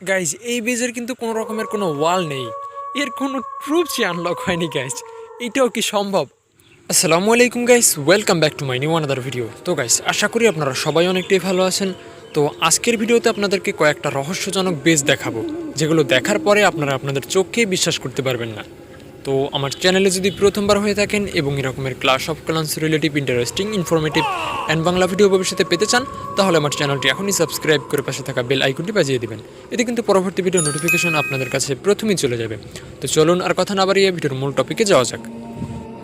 Guys এই বেজের কিন্তু কোনো রকমের কোনো ওয়াল নেই। এর কোনো ট্রুপসই আনলক হয়নি গাইজ এটাও কি সম্ভব? আসসালামু আলাইকুম guys welcome back to my new another video তো গাইস আশা করি আপনারা সবাই অনেকটাই ভালো আছেন। তো, আজকের ভিডিওতে আপনাদেরকে কয়েকটা রহস্যজনক বেজ দেখাবো, যেগুলো দেখার পরে আপনারা আপনাদের চোখকেই বিশ্বাস করতে পারবেন না। তো আমার চ্যানেলে যদি প্রথমবার হয়ে থাকেন এবং এরকমের clash of clans relative interesting informative and Bangla video ভবিষ্যতে পেতে চান, তাহলে আমার চ্যানেলটি এখনই সাবস্ক্রাইব করে পাশে থাকা বেল আইকনটি বাজিয়ে দেবেন। এতে কিন্তু পরবর্তী ভিডিও নোটিফিকেশন আপনাদের কাছে প্রথমেই চলে যাবে। তো চলুন আর কথা না বাড়িয়ে ভিডিওর মূল টপিকে যাওয়া যাক।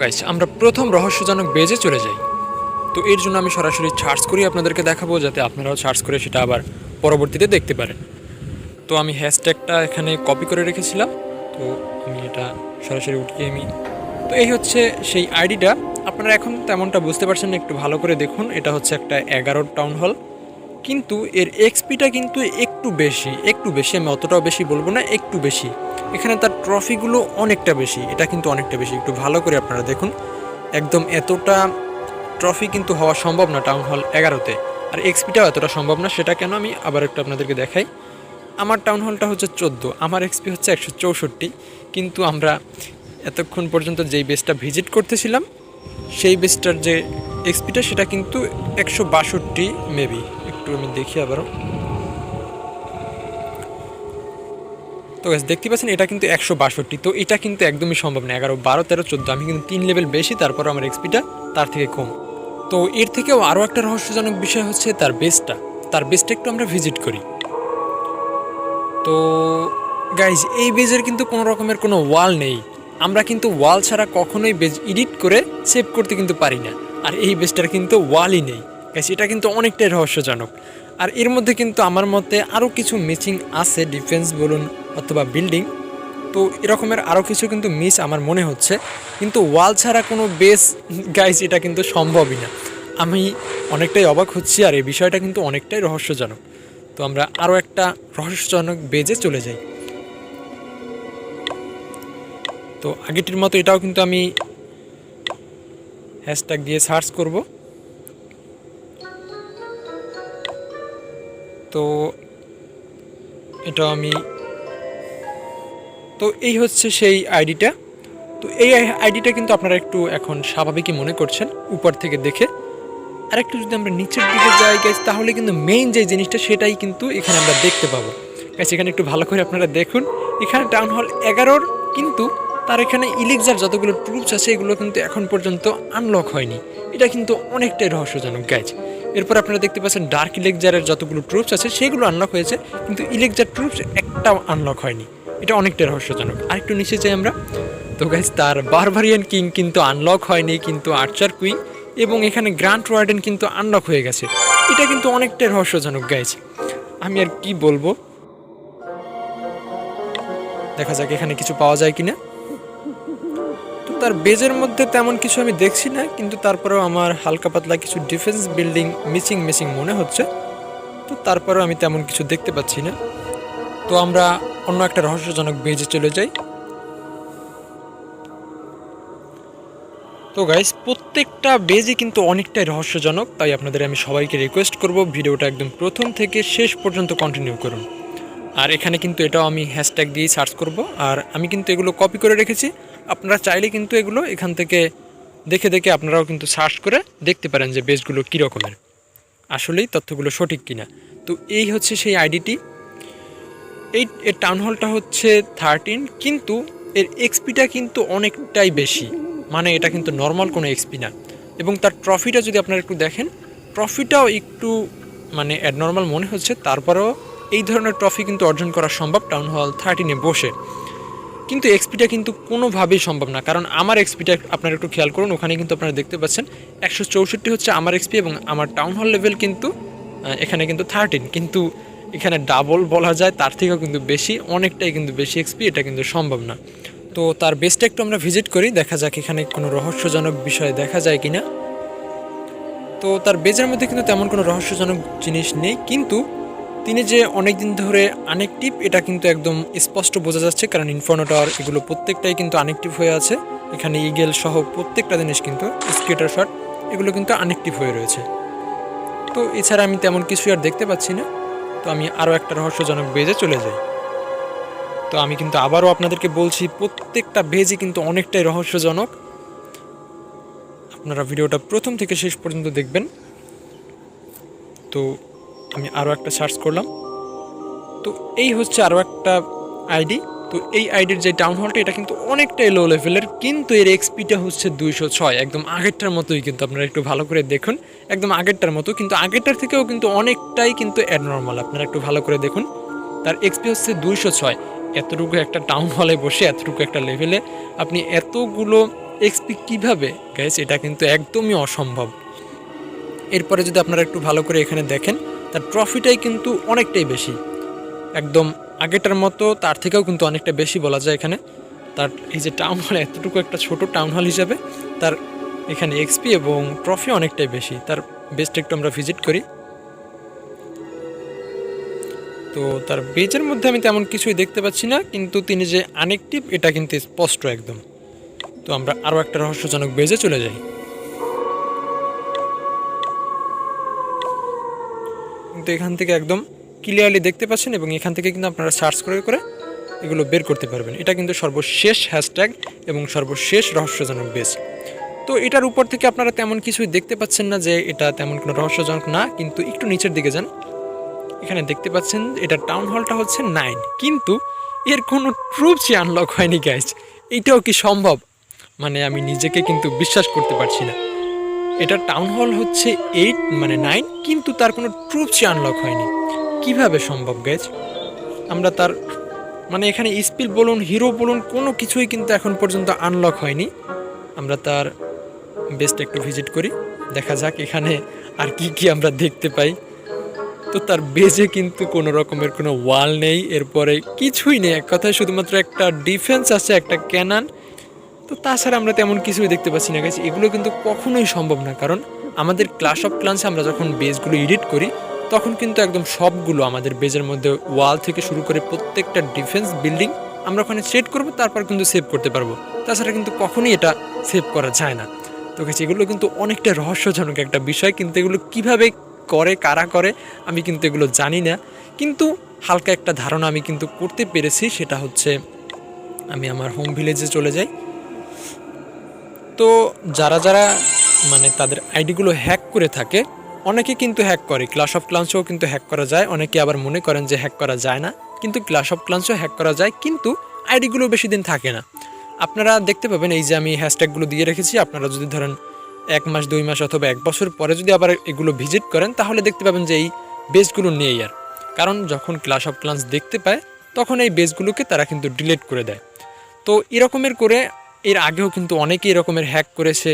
গাইস আমরা প্রথম রহস্যজনক বেজে চলে যাই। তো এর জন্য আমি সরাসরি সার্চ করি আপনাদেরকে দেখাবো, যাতে আপনারাও সার্চ করে সেটা আবার পরবর্তীতে দেখতে পারেন। তো আমি হ্যাশট্যাগটা এখানে কপি করে রেখেছিলাম। তো আমি এটা সরাসরি উঠিয়ে আমি। তো এই হচ্ছে সেই আইডিটা। আপনারা এখন তেমনটা বুঝতে পারছেন একটু ভালো করে দেখুন। এটা হচ্ছে একটা এগারোর টাউন হল। কিন্তু এর এক্সপিটা কিন্তু একটু বেশি একটু বেশি। আমি অতটাও বেশি বলব না, একটু বেশি। এখানে তার ট্রফিগুলো অনেকটা বেশি, এটা কিন্তু অনেকটা বেশি। একটু ভালো করে আপনারা দেখুন। একদম এতটা ট্রফি কিন্তু হওয়া সম্ভব না টাউন হল এগারোতে। আর এক্সপিটাও এতটা সম্ভব না, সেটা কেন আমি আবার একটু আপনাদেরকে দেখাই। আমার টাউন হলটা হচ্ছে চোদ্দ, আমার এক্সপি হচ্ছে একশো চৌষট্টি। কিন্তু আমরা এতক্ষণ পর্যন্ত যেই বেসটা ভিজিট করতেছিলাম, সেই বেসটার যে এক্সপিটা সেটা কিন্তু একশো বাষট্টি মেবি একটু আমি দেখি আবারও। তো দেখতে পাচ্ছেন, এটা কিন্তু একশো বাষট্টি। তো এটা কিন্তু একদমই সম্ভব না। এগারো, বারো, তেরো, চোদ্দ, আমি কিন্তু তিন লেভেল বেশি, তারপর আমার এক্সপিটা তার থেকে কম। তো এর থেকেও আরও একটা রহস্যজনক বিষয় হচ্ছে তার বেসটা তার বেসটা একটু আমরা ভিজিট করি। তো গাইজ এই বেজের কিন্তু কোনো রকমের কোনো ওয়াল নেই। আমরা কিন্তু ওয়াল ছাড়া কখনোই বেজ এডিট করে সেভ করতে কিন্তু পারি না। আর এই বেজটার কিন্তু ওয়ালই নেই। গাইজ এটা কিন্তু অনেকটাই রহস্যজনক। আর এর মধ্যে কিন্তু আমার মতে আরও কিছু মিচিং আছে ডিফেন্স বলুন অথবা বিল্ডিং তো এরকমের আরও কিছু কিন্তু মিস আমার মনে হচ্ছে। কিন্তু ওয়াল ছাড়া কোনো বেস গাইজ এটা কিন্তু সম্ভবই না। আমি অনেকটাই অবাক হচ্ছি আর এই বিষয়টা কিন্তু অনেকটাই রহস্যজনক। তো আমরা আরও একটা রহস্যজনক বেজে চলে যাই। তো আগেটির মতো এটাও কিন্তু আমি হ্যাশট্যাগ দিয়ে সার্চ করব। তো এটাও আমি তো এই হচ্ছে সেই আইডিটা। তো এই আইডিটা কিন্তু আপনারা একটু এখন স্বাভাবিকই মনে করছেন, উপর থেকে দেখে। আর একটু যদি আমরা নিচের দিকে যাই গাইজ তাহলে কিন্তু মেইন যে জিনিসটা সেটাই কিন্তু এখানে আমরা দেখতে পাবো। গাইজ এখানে একটু ভালো করে আপনারা দেখুন। এখানে টাউন হল এগারোর কিন্তু তার এখানে ইলেকজার যতগুলো ট্রুপস আছে, এগুলো কিন্তু এখন পর্যন্ত আনলক হয়নি। এটা কিন্তু অনেকটাই রহস্যজনক গাইজ এরপর আপনারা দেখতে পাচ্ছেন ডার্ক ইলেকজারের যতগুলো ট্রুপস আছে, সেগুলো আনলক হয়েছে, কিন্তু ইলেকজার ট্রুপস একটাও আনলক হয়নি। এটা অনেকটাই রহস্যজনক। আর একটু নিচে যাই আমরা। তো গাইজ তার বারবারিয়ান কিং কিন্তু আনলক হয়নি, কিন্তু আর্চার কুইং এবং এখানে গ্র্যান্ড ওয়ার্ডেন কিন্তু আনলক হয়ে গেছে। এটা কিন্তু অনেকটাই রহস্যজনক গাইজ আমি আর কি বলব? দেখা যাক এখানে কিছু পাওয়া যায় কিনা। তো তার বেজের মধ্যে তেমন কিছু আমি দেখছি না, কিন্তু তারপরেও আমার হালকা পাতলা কিছু ডিফেন্স বিল্ডিং মিসিং মিসিং মনে হচ্ছে। তো তারপরেও আমি তেমন কিছু দেখতে পাচ্ছি না। তো আমরা অন্য একটা রহস্যজনক বেজে চলে যাই। তো গাইস প্রত্যেকটা বেজই কিন্তু অনেকটাই রহস্যজনক, তাই আপনাদের আমি সবাইকে রিকোয়েস্ট করব ভিডিওটা একদম প্রথম থেকে শেষ পর্যন্ত কন্টিনিউ করুন। আর এখানে কিন্তু এটাও আমি হ্যাশট্যাগ দিয়ে সার্চ করব, আর আমি কিন্তু এগুলো কপি করে রেখেছি। আপনারা চাইলে কিন্তু এগুলো এখান থেকে দেখে দেখে আপনারাও কিন্তু সার্চ করে দেখতে পারেন যে বেজগুলো কী রকমের। আসলেই তথ্যগুলো সঠিক কিনা। তো এই হচ্ছে সেই আইডিটি এই এর টাউন হলটা হচ্ছে থার্টিন কিন্তু এর এক্সপিটা কিন্তু অনেকটাই বেশি। মানে এটা কিন্তু নর্মাল কোনো এক্সপি না। এবং তার ট্রফিটা যদি আপনারা একটু দেখেন ট্রফিটাও একটু মানে অ্যাডনর্মাল মনে হচ্ছে। তারপরেও এই ধরনের ট্রফি কিন্তু অর্জন করা সম্ভব। টাউন হল থার্টিনে বসে। কিন্তু এক্সপিটা কিন্তু কোনোভাবেই সম্ভব না। কারণ আমার এক্সপিটা আপনারা একটু খেয়াল করুন, ওখানে কিন্তু আপনারা দেখতে পাচ্ছেন, একশো চৌষট্টি হচ্ছে আমার এক্সপি এবং আমার টাউন হল লেভেল কিন্তু এখানে কিন্তু থার্টিন কিন্তু এখানে ডাবল বলা যায়, তার থেকেও কিন্তু বেশি, অনেকটাই কিন্তু বেশি এক্সপি এটা কিন্তু সম্ভব না। তো তার বেসটা একটু আমরা ভিজিট করি, দেখা যাক এখানে কোনো রহস্যজনক বিষয় দেখা যায় কিনা। তো তার বেজের মধ্যে কিন্তু তেমন কোনো রহস্যজনক জিনিস নেই, কিন্তু তিনি যে অনেক দিন ধরে আনেকটিভ এটা কিন্তু একদম স্পষ্ট বোঝা যাচ্ছে, কারণ ইনফর্নো টাওয়ার এগুলো প্রত্যেকটাই কিন্তু আনেকটিভ হয়ে আছে। এখানে ইগেল সহ প্রত্যেকটা জিনিস কিন্তু স্কেটার শট এগুলো কিন্তু আনেকটিভ হয়ে রয়েছে। তো এছাড়া আমি তেমন কিছুই আর দেখতে পাচ্ছি না। তো আমি আরও একটা রহস্যজনক বেজে চলে যাই। তো আমি কিন্তু আবারও আপনাদেরকে বলছি, প্রত্যেকটা বেজই কিন্তু অনেকটাই রহস্যজনক। আপনারা ভিডিওটা প্রথম থেকে শেষ পর্যন্ত দেখবেন। তো আমি আরও একটা সার্চ করলাম। তো এই হচ্ছে আরও একটা আইডি তো এই আইডির যে টাউন হলটা এটা কিন্তু অনেকটাই লো লেভেলের কিন্তু এর এক্সপিটা হচ্ছে দুইশো ছয়। একদম আগেরটার মতোই কিন্তু আপনারা একটু ভালো করে দেখুন। একদম আগেরটার মতো, কিন্তু আগেরটার থেকেও কিন্তু অনেকটাই কিন্তু অ্যাডনর্মাল আপনারা একটু ভালো করে দেখুন। তার এক্সপি হচ্ছে দুইশো ছয়। এতটুকু একটা টাউন হলে বসে, এতটুকু একটা লেভেলে আপনি এতগুলো এক্সপি কীভাবে? গ্যাস এটা কিন্তু একদমই অসম্ভব। এরপরে যদি আপনারা একটু ভালো করে এখানে দেখেন, তার ট্রফিটাই কিন্তু অনেকটাই বেশি। একদম আগেটার মতো তার থেকেও কিন্তু অনেকটা বেশি বলা যায় এখানে। তার এই যে টাউন হল এতটুকু একটা ছোট টাউন হল হিসাবে তার এখানে এক্সপি এবং ট্রফি অনেকটাই বেশি। তার বেস্ট একটু আমরা ভিজিট করি। তো তার বেজের মধ্যে আমি তেমন কিছুই দেখতে পাচ্ছি না, কিন্তু তিনি যে আনেকটিভ, এটা কিন্তু স্পষ্ট একদম। তো আমরা আরও একটা রহস্যজনক বেজে চলে যাই। কিন্তু এখান থেকে একদম ক্লিয়ারলি দেখতে পাচ্ছেন এবং এখান থেকে কিন্তু আপনারা সার্চ করে করে এগুলো বের করতে পারবেন। এটা কিন্তু সর্বশেষ হ্যাশট্যাগ এবং সর্বশেষ রহস্যজনক বেজ। তো এটার উপর থেকে আপনারা তেমন কিছুই দেখতে পাচ্ছেন না যে এটা তেমন কোনো রহস্যজনক না, কিন্তু একটু নিচের দিকে যান। এখানে দেখতে পাচ্ছেন, এটা টাউন হলটা হচ্ছে নাইন কিন্তু এর কোনো ট্রুপসই আনলক হয়নি গ্যাস এইটাও কি সম্ভব? মানে আমি নিজেকে কিন্তু বিশ্বাস করতে পারছি না। এটা টাউন হল হচ্ছে এইট মানে নাইন কিন্তু তার কোনো ট্রুপসই আনলক হয়নি। কীভাবে সম্ভব গাইজ আমরা তার মানে এখানে স্পিল বলুন হিরো বলুন, কোনো কিছুই কিন্তু এখন পর্যন্ত আনলক হয়নি। আমরা তার বেস্ট একটু ভিজিট করি, দেখা যাক এখানে আর কি কি আমরা দেখতে পাই। তো তার বেজে কিন্তু কোনো রকমের কোনো ওয়াল নেই, এরপরে কিছুই নেই। এক কথায় শুধুমাত্র একটা ডিফেন্স আছে, একটা ক্যানান তো তাছাড়া আমরা তেমন কিছুই দেখতে পাচ্ছি না গেছি এগুলো কিন্তু কখনোই সম্ভব না, কারণ আমাদের ক্লাস অফ ক্লান্সে আমরা যখন বেজগুলো এডিট করি, তখন কিন্তু একদম সবগুলো আমাদের বেজের মধ্যে ওয়াল থেকে শুরু করে প্রত্যেকটা ডিফেন্স বিল্ডিং আমরা ওখানে সেট করব, তারপর কিন্তু সেভ করতে পারব। তাছাড়া কিন্তু কখনোই এটা সেভ করা যায় না। তো গেছি এগুলো কিন্তু অনেকটা রহস্যজনক একটা বিষয়, কিন্তু এগুলো কীভাবে করে, কারা করে, আমি কিন্তু এগুলো জানি না। কিন্তু হালকা একটা ধারণা আমি কিন্তু করতে পেরেছি, সেটা হচ্ছে আমি আমার হোম ভিলেজে চলে যাই। তো যারা যারা মানে তাদের আইডিগুলো হ্যাক করে থাকে, অনেকে কিন্তু হ্যাক করে। ক্লাস অফ ক্লান্সও কিন্তু হ্যাক করা যায়, অনেকে আবার মনে করেন যে হ্যাক করা যায় না। কিন্তু ক্লাস অফ ক্লান্সও হ্যাক করা যায়, কিন্তু আইডিগুলো বেশি দিন থাকে না। আপনারা দেখতে পাবেন, এই যে আমি হ্যাশট্যাগুলো দিয়ে রেখেছি, আপনারা যদি ধরেন এক মাস, দুই মাস অথবা এক বছর পরে যদি আবার এগুলো ভিজিট করেন, তাহলে দেখতে পাবেন যে এই বেসগুলো নেই আর। কারণ যখন ক্লাস অফ ক্লান্স দেখতে পায়, তখন এই বেসগুলোকে তারা কিন্তু ডিলিট করে দেয়। তো এরকমের করে, এর আগেও কিন্তু অনেকেই এরকমের হ্যাক করেছে,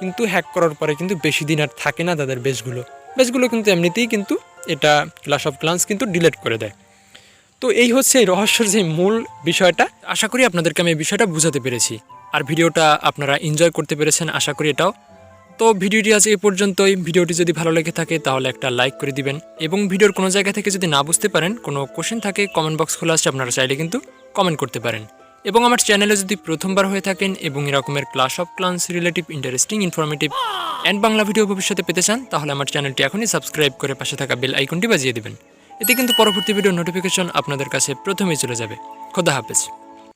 কিন্তু হ্যাক করার পরে কিন্তু বেশি দিন আর থাকে না তাদের বেসগুলো বেসগুলো কিন্তু এমনিতেই কিন্তু এটা ক্লাস অফ ক্লান্স কিন্তু ডিলিট করে দেয়। তো এই হচ্ছে এই রহস্যের যে মূল বিষয়টা। আশা করি আপনাদেরকে আমি এই বিষয়টা বুঝাতে পেরেছি। আর ভিডিওটা আপনারা এনজয় করতে পেরেছেন, আশা করি এটাও। তো ভিডিওটি আজ এই পর্যন্তই। ভিডিওটি যদি ভালো লেগে থাকে, তাহলে একটা লাইক করে দিবেন। এবং ভিডিওর কোনো জায়গা থেকে যদি না বুঝতে পারেন, কোনো কোশ্চেন থাকে কমেন্ট বক্স খোলা আছে, আপনারা চাইলে কিন্তু কমেন্ট করতে পারেন। এবং আমার চ্যানেলে যদি প্রথমবার হয়ে থাকেন এবং এরকমের clash of clans relative interesting informative and Bangla video ভবিষ্যতে পেতে চান, তাহলে আমার চ্যানেলটি এখনই সাবস্ক্রাইব করে পাশে থাকা বেল আইকনটি বাজিয়ে দেবেন। এতে কিন্তু পরবর্তী ভিডিও নোটিফিকেশন আপনাদের কাছে প্রথমেই চলে যাবে। খোদা হাফেজ।